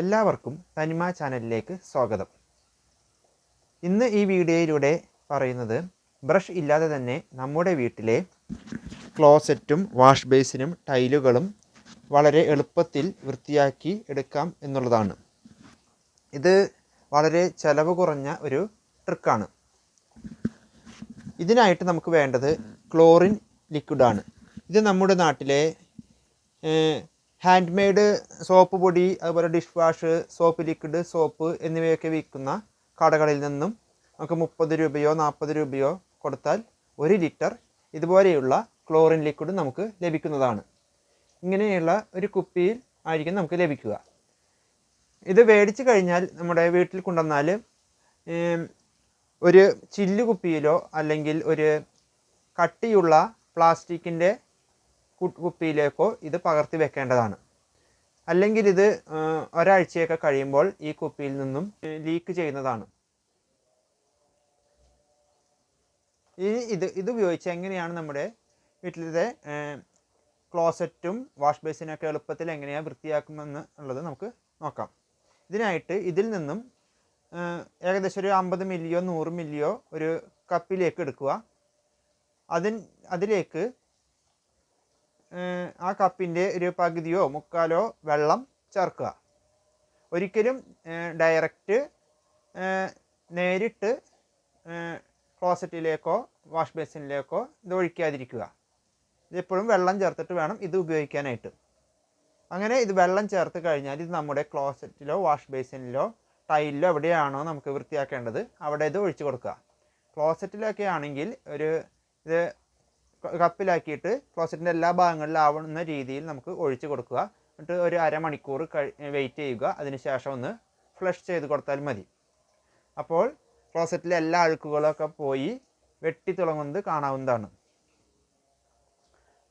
എല്ലാവർക്കും തനിമ ചാനലിലേക്ക് സ്വാഗതം. ഇന്ന് ഈ വീഡിയോയിലൂടെ പറയുന്നത് ബ്രഷ് ഇല്ലാതെ തന്നെ നമ്മുടെ വീട്ടിലെ ക്ലോസറ്റും വാഷ് ബേസിനും ടൈലുകളും വളരെ എളുപ്പത്തിൽ വൃത്തിയാക്കി എടുക്കാം എന്നുള്ളതാണ്. ഇത് വളരെ ചിലവ് കുറഞ്ഞ ഒരു ട്രിക്കാണ്. ഇതിനായിട്ട് നമുക്ക് വേണ്ടത് ക്ലോറിൻ ലിക്വിഡാണ്. ഇത് നമ്മുടെ നാട്ടിലെ ഹാൻഡ് മെയ്ഡ് സോപ്പ് പൊടി അതുപോലെ dish wash soap liquid soap എന്നിവയൊക്കെ വിൽക്കുന്ന കടകളിൽ നിന്നും നമുക്ക് മുപ്പത് രൂപയോ നാൽപ്പത് രൂപയോ കൊടുത്താൽ ഒരു ലിറ്റർ ഇതുപോലെയുള്ള ക്ലോറിൻ ലിക്വിഡ് നമുക്ക് ലഭിക്കുന്നതാണ്. ഇങ്ങനെയുള്ള ഒരു കുപ്പിയിൽ ആയിരിക്കും നമുക്ക് ലഭിക്കുക. ഇത് മേടിച്ച് കഴിഞ്ഞാൽ നമ്മുടെ വീട്ടിൽ കൊണ്ടുവന്നാൽ ഒരു ചില്ല് കുപ്പിയിലോ അല്ലെങ്കിൽ ഒരു കട്ടിയുള്ള പ്ലാസ്റ്റിക്കിന്റെ കുപ്പിയിലേക്കോ ഇത് പകർത്തി വെക്കേണ്ടതാണ്. അല്ലെങ്കിൽ ഇത് ഒരാഴ്ചയൊക്കെ കഴിയുമ്പോൾ ഈ കുപ്പിയിൽ നിന്നും ലീക്ക് ചെയ്യുന്നതാണ്. ഇനി ഇത് ഇത് ഉപയോഗിച്ച് എങ്ങനെയാണ് നമ്മുടെ വീട്ടിലത്തെ ക്ലോസറ്റും വാഷ് ബേസിനൊക്കെ എളുപ്പത്തിൽ എങ്ങനെയാണ് വൃത്തിയാക്കുമെന്ന് ഉള്ളത് നമുക്ക് നോക്കാം. ഇതിനായിട്ട് ഇതിൽ നിന്നും ഏകദേശം ഒരു അമ്പത് മില്ലിയോ നൂറ് മില്ലിയോ ഒരു കപ്പിലേക്ക് എടുക്കുക. അതിൻ അതിലേക്ക് ആ കപ്പിന്റെ ഒരു പകുതിയോ മുക്കാലോ വെള്ളം ചേർക്കുക. ഒരിക്കലും ഡയറക്റ്റ് നേരിട്ട് ക്ലോസറ്റിലേക്കോ വാഷ് ബേസിനിലേക്കോ ഇത് ഒഴിക്കാതിരിക്കുക. ഇതെപ്പോഴും വെള്ളം ചേർത്തിട്ട് വേണം ഇത് ഉപയോഗിക്കാനായിട്ട്. അങ്ങനെ ഇത് വെള്ളം ചേർത്ത് കഴിഞ്ഞാൽ ഇത് നമ്മുടെ ക്ലോസറ്റിലോ വാഷ് ബേസിനിലോ ടൈലിലോ എവിടെയാണോ നമുക്ക് വൃത്തിയാക്കേണ്ടത് അവിടെ ഇത് ഒഴിച്ചു കൊടുക്കുക. ക്ലോസറ്റിലൊക്കെ ആണെങ്കിൽ ഒരു ഇത് കപ്പിലാക്കിയിട്ട് ക്ലോസറ്റിന്റെ എല്ലാ ഭാഗങ്ങളിലും ആവുന്ന രീതിയിൽ നമുക്ക് ഒഴിച്ചു കൊടുക്കുക. എന്നിട്ട് ഒരു അരമണിക്കൂർ കഴി വെയിറ്റ് ചെയ്യുക. അതിനുശേഷം ഒന്ന് ഫ്ലഷ് ചെയ്ത് കൊടുത്താൽ മതി. അപ്പോൾ ക്ലോസറ്റിലെ എല്ലാ അഴുക്കുകളൊക്കെ പോയി വെട്ടി തുളങ്ങുന്നത് കാണാവുന്നതാണ്.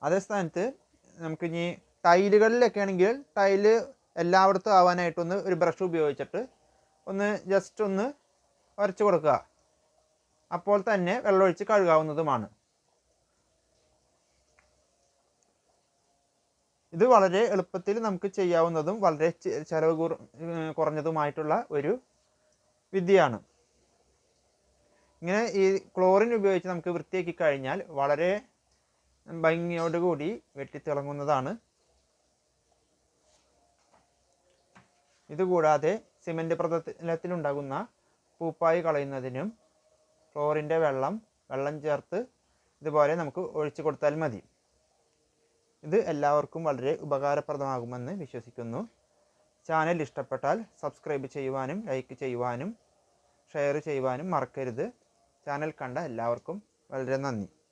അതേ സ്ഥാനത്ത് നമുക്കിനി ടൈലുകളിലൊക്കെ ആണെങ്കിൽ ടൈൽ എല്ലായിടത്തും ആവാനായിട്ടൊന്ന് ഒരു ബ്രഷ് ഉപയോഗിച്ചിട്ട് ഒന്ന് ജസ്റ്റ് ഒന്ന് വരച്ച് കൊടുക്കുക. അപ്പോൾ തന്നെ വെള്ളമൊഴിച്ച് കഴുകാവുന്നതുമാണ്. ഇത് വളരെ എളുപ്പത്തിൽ നമുക്ക് ചെയ്യാവുന്നതും വളരെ ചെലവ് കുറഞ്ഞതുമായിട്ടുള്ള ഒരു വിദ്യയാണ്. ഇങ്ങനെ ഈ ക്ലോറിൻ ഉപയോഗിച്ച് നമുക്ക് വൃത്തിയാക്കി കഴിഞ്ഞാൽ വളരെ ഭംഗിയോടുകൂടി വെട്ടിത്തിളങ്ങുന്നതാണ്. ഇതുകൂടാതെ സിമന്റ് പ്രതലത്തിലുണ്ടാകുന്ന പൂപ്പായി കളയുന്നതിനും ക്ലോറിന്റെ വെള്ളം വെള്ളം ചേർത്ത് ഇതുപോലെ നമുക്ക് ഒഴിച്ചു കൊടുത്താൽ മതി. ഇത് എല്ലാവർക്കും വളരെ ഉപകാരപ്രദമാകുമെന്ന് വിശ്വസിക്കുന്നു. ചാനൽ ഇഷ്ടപ്പെട്ടാൽ സബ്സ്ക്രൈബ് ചെയ്യുവാനും ലൈക്ക് ചെയ്യുവാനും ഷെയർ ചെയ്യുവാനും മറക്കരുത്. ചാനൽ കണ്ട എല്ലാവർക്കും വളരെ നന്ദി.